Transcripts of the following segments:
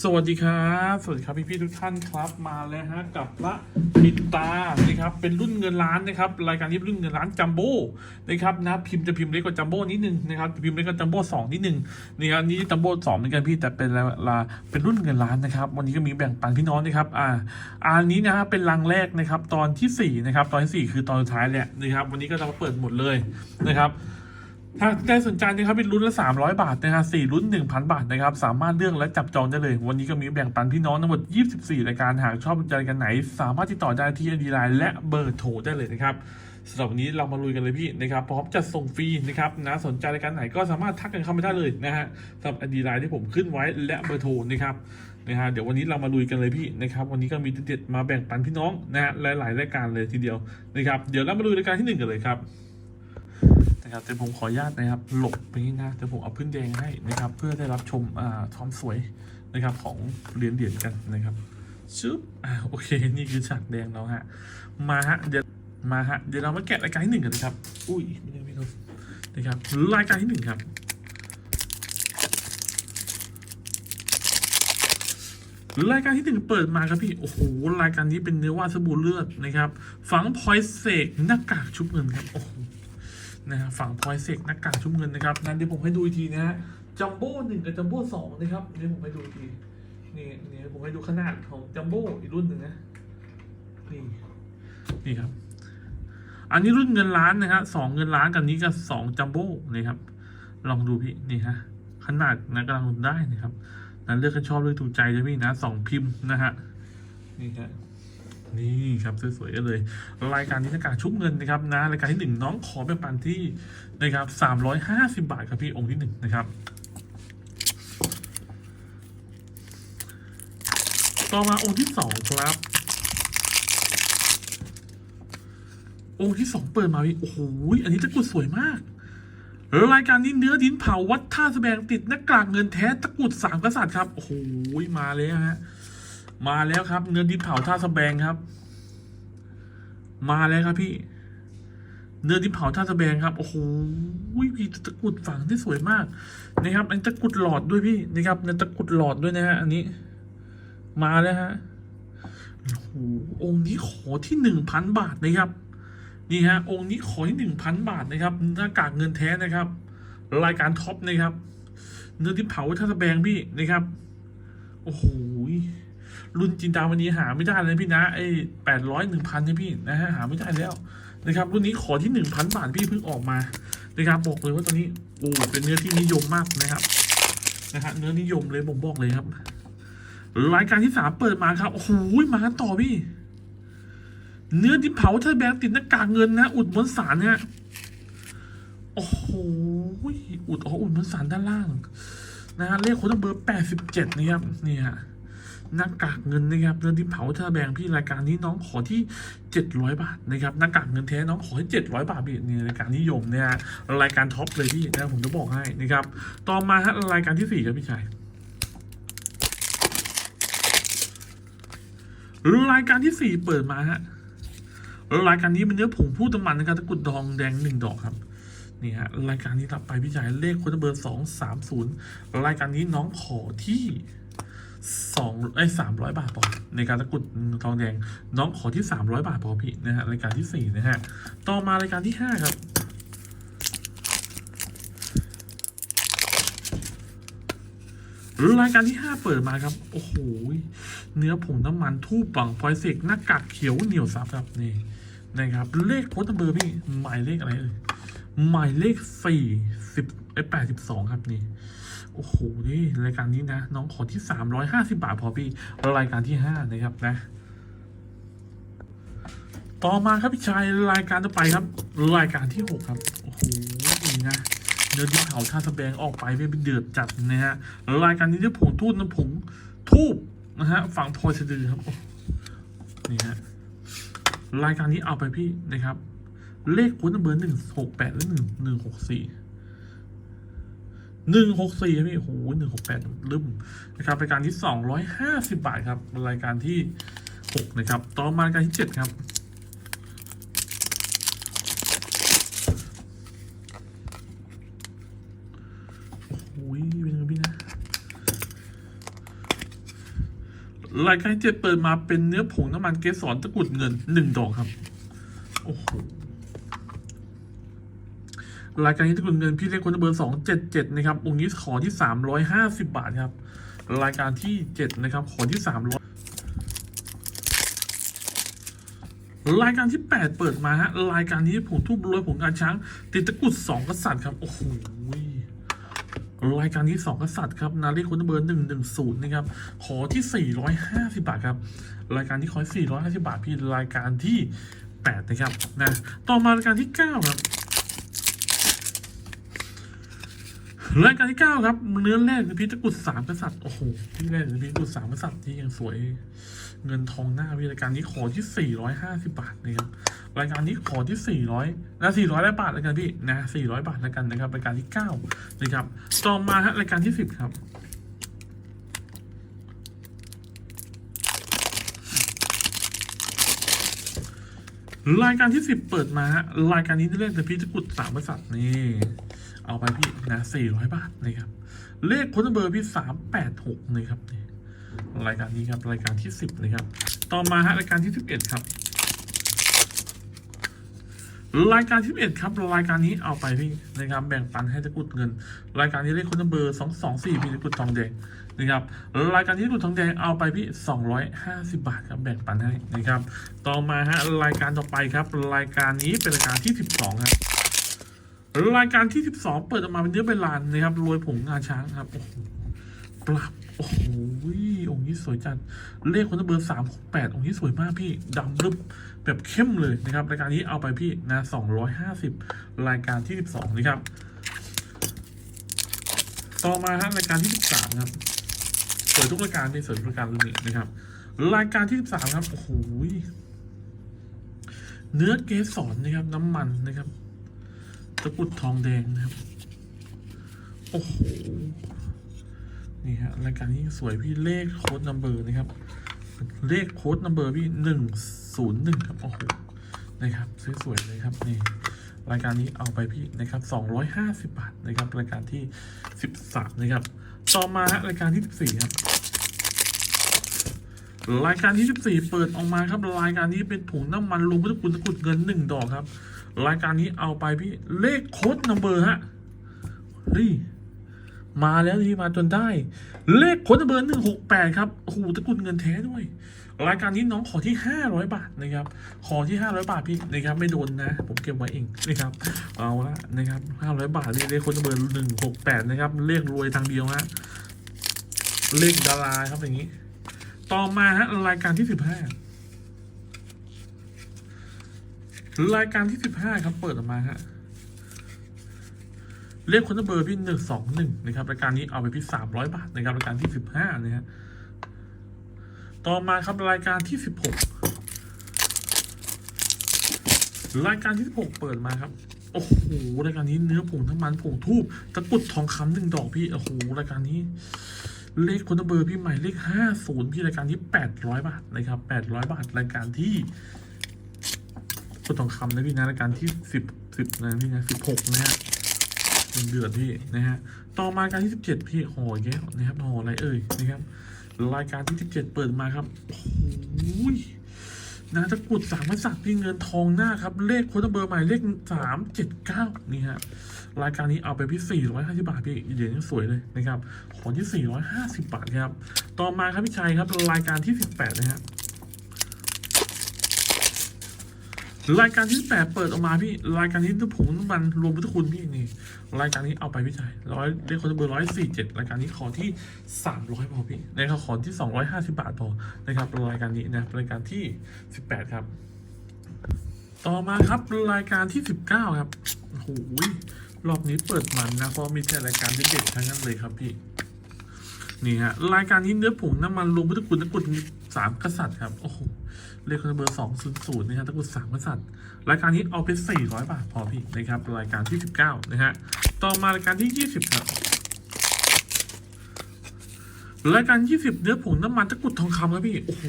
สวัสดีครับ สวัสดีครับพี่พี่ทุกท่านครับมาแล้วฮะกับพระปิดตานะครับเป็นรุ่นเงินล้านนะครับรายการนี้เป็นรุ่นเงินล้านจัมโบ้นะครับนะพิมพ์จะพิมพ์เล็กกว่าจัมโบ้นิดนึงนะครับพิมพ์เล็กกว่าจัมโบ้สองนิดนึงนี่ครับอันนี้จัมโบ้สองเหมือนกันพี่แต่เป็นละละเป็นรุ่นเงินล้านนะครับวันนี้ก็มีแบ่งปันพี่น้องนะครับอ่าอันนี้นะฮะเป็นรังแรกนะครับตอนที่สี่นะครับตอนที่สี่คือตอนสุดท้ายแหละนะครับวันนี้ก็จะมาเปิดหมดเลยนะครับ ถ้าได้สนใจนะครับเป็นรุ่นละ 300 บาทนะครับสี่รุ่น 1,000 บาทนะครับ สามารถเลือกและจับจองได้เลย วันนี้ก็มีแบ่งปันพี่น้องทั้งหมด 24 รายการหากชอบใจกันไหน สามารถติดต่อได้ที่อดีไลน์และเบอร์โทรได้เลยนะครับสำหรับวันนี้เรามาลุยกันเลยพี่นะครับพร้อมจัดส่งฟรีนะครับนะสนใจรายการไหนก็สามารถทักกันเข้ามาได้เลยนะฮะสำหรับดีไลน์ที่ผมขึ้นไว้และเบอร์โทรนะครับนะฮะเดี๋ยววันนี้เรามาลุยกันเลยพี่นะครับวันนี้ก็มีเด็ดมาแบ่งปันพี่น้องนะฮะหลายๆรายการเลยทีเดียวนะครับเดี๋ยวเรามาลุยรายการที่หนึ่งกันเลยครับ นะครับแต่ผมขออนุญาตนะครับ หลบไปนี่นะแต่ผมเอาพื้นแดงให้นะครับ เพื่อได้รับชมอ่าความสวยนะครับของเหรียญเหรียญกันนะครับชึบอ่าโอเคนี่คือฉากแดงแล้วฮะมาฮะเดี๋ยวมาฮะเดี๋ยวเรามาแกะรายการที่หนึ่งกันเลยครับ อุ้ยไม่ได้ไม่ได้นะครับรายการที่หนึ่งครับรายการที่หนึ่งเปิดมาครับพี่ โอ้โห รายการนี้เป็นเนื้อว่าสบู่เลือดนะครับ ฝังพอยเสกหน้ากากชุบเงินครับ โอ้โห นะฮะฝั่งพลอยเสกหน้ากากชุบเงินนะครับนั้นเดี๋ยวผมให้ดูอีกทีนะฮะจัมโบ้หนึ่งกับจัมโบ้สองนะครับเดี๋ยวผมให้ดูอีกทีนี่นี่ผมให้ดูขนาดของจัมโบ้อีกรุ่นหนึ่งนะนี่นี่ครับ อันนี้รุ่นเงินล้านนะฮะสองเงินล้านกับนี้ก็สองจัมโบ้นี่ครับ ลองดูพี่นี่ฮะขนาดนะกำลังได้นะครับนั้นเลือกกันชอบเลือกถูกใจเลยพี่นะสองพิมพ์นะฮะนี่ฮะ นี่ครับสวยๆกันเลย รายการนี้น้ากากชุบเงินนะครับนะรายการที่หนึ่งน้องขอเป็นปันที่นะครับสามร้อยห้าสิบาทครับพี่องค์ที่หนึ่งนะครับต่อมาองค์ที่สองครับ องค์ที่สองเปิดมาพี่โอ้โหอันนี้ตะกุดสวยมากรายการนี้เนื้อดินเผาวัดท่าสแสดงติดหน้ากากเงินแท้ตะกุดสามกษัตริย์ครับ โอ้โหมาแล้วฮะ มาแล้วครับ เนื้อดินเผาท่าสแบงครับ มาแล้วครับพี่ เนื้อดินเผาท่าสแบงครับโอ้โหพี่ตะกรุดฝังที่สวยมากนะครับ อันตะกรุดหลอดด้วยพี่นะครับในตะกรุดหลอดด้วยนะฮะอันนี้ มาแล้วฮะโอ้โหองค์นี้ขอที่หนึ่งพันบาทนะครับนี่ฮะ องค์นี้ขอที่หนึ่งพันบาทนะครับหน้ากากเงินแท้นะครับ รายการท็อปนะครับ เนื้อดินเผาท่าสแบงพี่นะครับ โอ้โห รุ่นจินดามณีหาไม่ได้เลยพี่นะไอ้แปดร้อยหนึ่งพันนี่พี่นะฮะหาไม่ได้แล้วนะครับรุ่นนี้ขอที่หนึ่งพันบาทพี่เพิ่งออกมานะครับบอกเลยว่าตอนนี้โอ้เป็นเนื้อที่นิยมมากนะครับนะฮะเนื้อนิยมเลยผมบอกเลยครับ รายการที่สามเปิดมาครับโอ้โหมากันต่อพี่ เนื้อดินเผาเธอแบงติดหน้ากากเงินนะ อุดมวลสารเนี่ยโอ้โหอุดอ๋ออุดมวลสารด้านล่างนะฮะเลขโค้ดเบอร์แปดสิบเจ็ดนี่ครับนี่ฮะ หน้ากากเงินนะครับเงินที่เผาเธอแบงพี่รายการนี้น้องขอที่เจ็ดร้อยบาทนะครับหน้ากากเงินแท้น้องขอให้เจ็ดร้อยบาทพี่นี่รายการนิยมเนี่ยฮะรายการท็อปเลยพี่นะผมจะบอกให้นะครับต่อมาฮะรายการที่สี่ครับพี่ชายรายการที่สี่เปิดมาฮะรายการนี้เป็นเนื้อผงพูดตมันนะครับตะกรุดดองแดงหนึ่งดอกครับนี่ฮะรายการนี้รับไปพี่ชายเลขคนเบอร์สองสามศูนย์รายการนี้น้องขอที่ สองไอ้สามร้อยบาทพอในการตะกรุดทองแดง น้องขอที่สามร้อยบาทพอพี่นะฮะรายการที่สี่นะฮะต่อมารายการที่ห้าครับรายการที่ห้าเปิดมาครับ โอ้โห เนื้อผงน้ำมันทูบบังพลอยเสกหน้ากากเขียวเหนียวซับครับนี่นะครับ เลขโพสต์เบอร์พี่หมายเลขอะไรเอ่ยหมายเลขสี่สิบไอ้แปดสิบสองครับนี่ โอ้โหนี่รายการนี้นะ น้องขอที่สามร้อยห้าสิบาทพอพี่รายการที่ห้านะครับนะ ต่อมาครับพี่ชายรายการต่อไปครับ รายการที่หกครับโอ้โหนี่นะเนื้อดินเผาท่าสแบงออกไปเป็นเดือดจัดนะฮะรายการนี้ที่ผงทูบน้ำผงทูบนะฮะฝั่งพลอยสะดือครับโอ้นี่ฮะรายการนี้เอาไปพี่นะครับ เลขคุ้นเบอร์หนึ่งหกแปดและหนึ่งหนึ่งหกสี่ หนึ่งหกสี่พี่โอ้โหหนึ่งหกแปดลืมนะครับรายการที่สองร้อยห้าสิบบาทครับรายการที่หกนะครับ ต่อมารายการที่เจ็ดครับโอ้โหเป็นไงพี่นะรายการที่เจ็ดเปิดมาเป็นเนื้อผงน้ำมันเกสรตะกุดเงินหนึ่งดอกครับ โอ้โห รายการนี้ตะกรุดเงินพี่เลขคนเบอร์สองเจ็ดเจ็ดนะครับองค์นี้ขอที่สามร้อยห้าสิบบาทครับรายการที่เจ็ดนะครับขอที่สามร้อยรายการที่แปดเปิดมาฮะรายการนี้ผงทูบรวยผงงาช้าง ติดตะกุดสองกษัตริย์ครับโอ้โหรายการที่สองกษัตริย์ครับนาฬิกาเบอร์หนึ่งหนึ่งศูนย์นะครับขอที่สี่ร้อยห้าสิบาทครับรายการที่ขอสี่ร้อยห้าสิบาทพี่รายการที่แปดนะครับนะต่อมารายการที่เก้าครับ รายการที่เก้าครับ เนื้อแรกคือพิตะกรุดสามกษัตริย์โอ้โหพี่แรกคือพิตะกรุดสามกษัตริย์ที่ยังสวยเงินทองหน้าพี่รายการนี้ขอที่สี่ร้อยห้าสิบาทนะครับรายการนี้ขอที่สี่ร้อยนะสี่ร้อยบาทแล้วกันพี่นะสี่ร้อยบาทแล้วกันนะครับรายการที่เก้านะครับต่อมาฮะรายการที่สิบครับรายการที่สิบเปิดมาฮะรายการนี้เรียกแต่พี่ตะกรุดสามบริษัทนี่ เอาไปพี่นะสี่ร้อยบาทนะครับ เลขคนเบอร์พี่สามแปดหกนะครับรายการนี้ครับรายการที่สิบนะครับ ต่อมาฮะรายการที่สิบเอ็ดครับ รายการที่11ครับรายการนี้เอาไปพี่นะครับแบ่งปันให้ตะกุดเงิน รายการนี้เลขคนเบอร์สองสองสี่พี่ตะกุดทองแดงนะครับรายการที่ตะกุดทองแดงเอาไปพี่สองร้อยห้าสิบาทครับแบ่งปันให้นะครับ ต่อมาฮะรายการต่อไปครับ รายการนี้เป็นรายการที่สิบสองครับ รายการที่สิบสองเปิดออกมาเป็นเนื้อใบลานนะครับรวยผงงาช้างครับโอ้โหปรับโอ้โหองค์นี้สวยจัดเลขคนเบอร์สามแปดองค์นี้สวยมากพี่ดำรึบแบบเข้มเลยนะครับ รายการนี้เอาไปพี่นะสองร้อยห้าสิบรายการที่สิบสองนะครับ ต่อมาฮะรายการที่สิบสามครับเปิดทุกรายการในสริมรายการรุ่นนี้นะครับ รายการที่สิบสามครับโอ้โหเนื้อเกสรนะครับ น้ำมันนะครับ ตะกรุดทองแดงนะครับ โอ้โห นี่ฮะรายการนี้สวยพี่เลขโค้ดนัมเบอร์นะครับ เลขโค้ดนัมเบอร์พี่หนึ่งศูนย์หนึ่งครับ โอ้โห นะครับสวยๆเลยครับนี่รายการนี้เอาไปพี่นะครับสองร้อยห้าสิบาทนะครับ รายการที่สิบสามนะครับ ต่อมาฮะรายการที่สิบสี่ครับ รายการที่ 14 เปิดออกมาครับ รายการนี้เป็นถุงน้ำมันรวมพุทธคุณตะกรุดเงินหนึ่งดอกครับ รายการนี้เอาไปพี่เลขโค้ดนัมเบอร์ฮะเฮ้ยมาแล้วที่มาจนได้ เลขโค้ดนัมเบอร์หนึ่งหกแปดครับโอ้โหตะกุดเงินแท้ด้วย รายการนี้น้องขอที่ห้าร้อยบาทนะครับ ขอที่ห้าร้อยบาทพี่นะครับ ไม่โดนนะ ผมเก็บไว้เองนะครับเอาละนะครับห้าร้อยบาทนี่เลขโค้ดนัมเบอร์หนึ่งหกแปดนะครับ เลขรวยทางเดียวฮะเลขดาราครับอย่างนี้ ต่อมาฮะรายการที่สิบห้า รายการที่สิบห้าครับเปิดออกมาฮะเรียกคนเบอร์พี่หนึ่งสองหนึ่งนะครับรายการนี้เอาไปพี่สามร้อยบาทนะครับรายการที่สิบห้านะฮะต่อมาครับรายการที่สิบหกรายการที่สิบหกเปิดมาครับโอ้โหรายการนี้เนื้อผงทั้งมันผงทูบตะกุดทองคำหนึ่งดอกพี่โอ้โหรายการนี้ เลขคนเบอร์พี่ใหม่เลขห้าศูนย์พี่รายการที่แปดร้อยบาทนะครับแปดร้อยบาทรายการที่ คุณทองคำนะพี่นะรายการที่สิบสิบนะพี่นะสิบหกนะฮะเป็นเดือดพี่นะฮะต่อมารายการที่สิบเจ็ดพี่ห่อแก้วนะครับห่ออะไรเอ่ยนะครับรายการที่สิบเจ็ดเปิดมาครับโอ้โหนะตะกรุดสามกษัตริย์พี่เงินทองหน้าครับเลขคนเบอร์ใหม่เลขสามเจ็ดเก้านี่ฮะรายการนี้เอาไปพี่450บาทพี่เหรียญยังสวยเลยนะครับของที่450บาทครับต่อมาครับพี่ชัยครับรายการที่18นะฮะ รายการที่8เปิดออกมาพี่รายการนี้ทุกผงน้ำมันรวมพุทธคุณพี่นี่รายการนี้เอาไปพี่ชัยร้อยเรียกคนเบอร์ร้อยสี่เจ็ดรายการนี้ขอที่300พอพี่นะครับขอที่250บาทพอนะครับรายการนี้นะรายการที่18ครับ ต่อมาครับรายการที่19ครับโอ้โหรอบนี้เปิดมันนะเพราะมีแต่รายการเด็ดๆทั้งนั้นเลยครับพี่ นี่ฮะรายการนี้เนื้อผงน้ำมันรวมพุทธคุณตะกุดสามกษัตริย์ครับโอ้โหเลขเบอร์สองศูนย์ศูนย์นะฮะตะกุดสามกษัตริย์รายการนี้เอาไปสี่ร้อยบาทพอพี่นะครับรายการที่สิบเก้านะฮะต่อมารายการที่ยี่สิบครับรายการยี่สิบเนื้อผงน้ำมันตะกุดทองคำครับพี่โอ้โห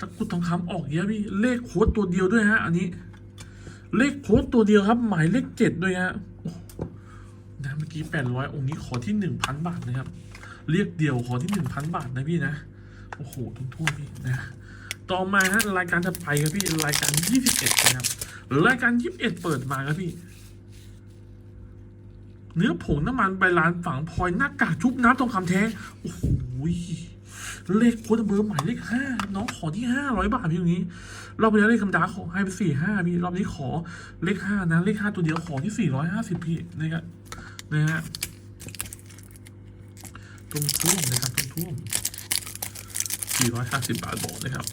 ตะกุดทองคำออกเยอะพี่เลขโค้ดตัวเดียวด้วยฮะ อันนี้ เลขโค้ดตัวเดียวครับ หมายเลขเจ็ดด้วยฮะโอ้โห กี้แปดร้อยองค์นี้ขอที่หนึ่งพันบาทนะครับ เรียกเดียวขอที่หนึ่งพันบาทนะพี่นะ โอ้โหทุ่มๆพี่นะ ต่อมาฮะรายการถัดไปครับพี่รายการยี่สิบเอ็ดนะครับ รายการยี่สิบเอ็ดเปิดมาครับพี่ เนื้อผงน้ำมันใบลานฝังพลอยหน้ากากชุบน้ำทองคำแท้ โอ้โหเลขโค้ดเบอร์หมายเลขห้าน้องขอที่ห้าร้อยบาทพี่ตรงนี้รอบที่แล้วเลขคำดาขอให้ไปสี่ห้าพี่รอบนี้ขอเลขห้านะเลขห้าตัวเดียวขอที่สี่ร้อยห้าสิบพี่นะครับ นะฮะตุ้มทุ่มนะครับตุ้มทุ่มสี่ร้อยห้าสิบบาทบอกนะครับ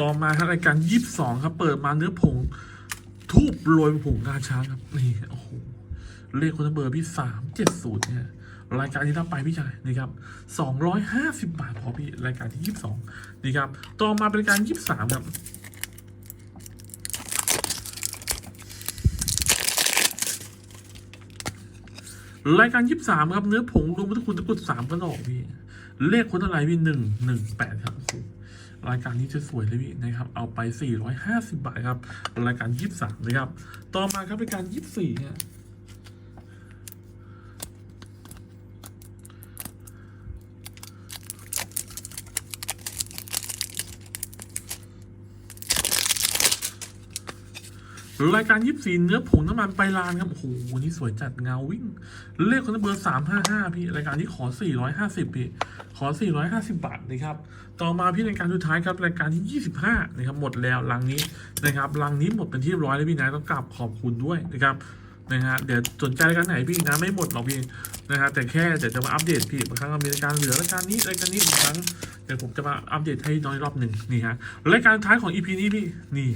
ต่อมาครับรายการยี่สิบสองครับ เปิดมาเนื้อผงทูบโรยผงงาช้างครับนี่โอ้โหเลขคนเบอร์พี่สามเจ็ดศูนย์เนี่ยรายการที่รับไปพี่ชายนี่ครับสองร้อยห้าสิบบาทพอพี่รายการที่ยี่สิบสองนี่ครับ ต่อมาเป็นรายการยี่สิบสามครับ รายการยี่สิบสามครับเนื้อผงรวมพุทธคุณตะกุดสามกระดอกพี่เลขคนอะไรพี่หนึ่งหนึ่งแปดครับโอ้โหรายการนี้จะสวยเลยพี่นะครับ เอาไปสี่ร้อยห้าสิบบาทครับ รายการยี่สิบสามนะครับ ต่อมาครับรายการยี่สิบสี่เนี่ย รายการยิบสีเนื้อผงน้ำมันไปลานครับ โอ้โหนนี้สวยจัดเงาวิ่ง เลขคนเบอร์สามห้าห้าพี่ รายการนี้ขอสี่ร้อยห้าสิบพี่ ขอสี่ร้อยห้าสิบบาทนะครับ ต่อมาพี่รายการสุดท้ายครับ รายการที่ยี่สิบห้านะครับ หมดแล้วลังนี้นะครับ ลังนี้หมดเป็นที่เรียบร้อยแล้วพี่นะต้องกราบขอบคุณด้วยนะครับนะฮะเดี๋ยวสนใจรายการไหนพี่นะไม่หมดหรอกพี่นะฮะแต่แค่เดี๋ยวจะมาอัปเดตพี่บางครั้งมีรายการเหลือรายการนี้รายการนี้อีกครั้งเดี๋ยวผมจะมาอัปเดตให้น้อยรอบหนึ่งนี่ฮะรายการสุดท้ายของ EP นี้พี่นี่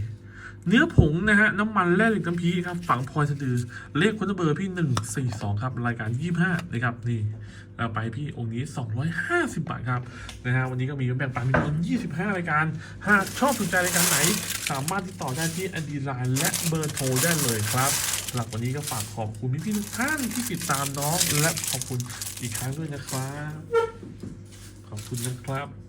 เนื้อผงนะฮะน้ำมันแร่เหล็กน้ำพีครับฝังพลอยสะดือเลขคนเบอร์พี่หนึ่งสี่สองครับ รายการยี่ห้านะครับนี่เราไปพี่องค์นี้สองร้อยห้าสิบบาทครับนะฮะวันนี้ก็มีแบ่งปันมีคนยี่สิบห้ารายการ หากชอบสนใจรายการไหน สามารถติดต่อได้ที่อดีไลน์และเบอร์โทรได้เลยครับหรับวันนี้ก็ฝากขอบคุณพี่ๆทุกท่านที่ติดตามน้องและขอบคุณอีกครั้งด้วยนะครับ ขอบคุณนะครับ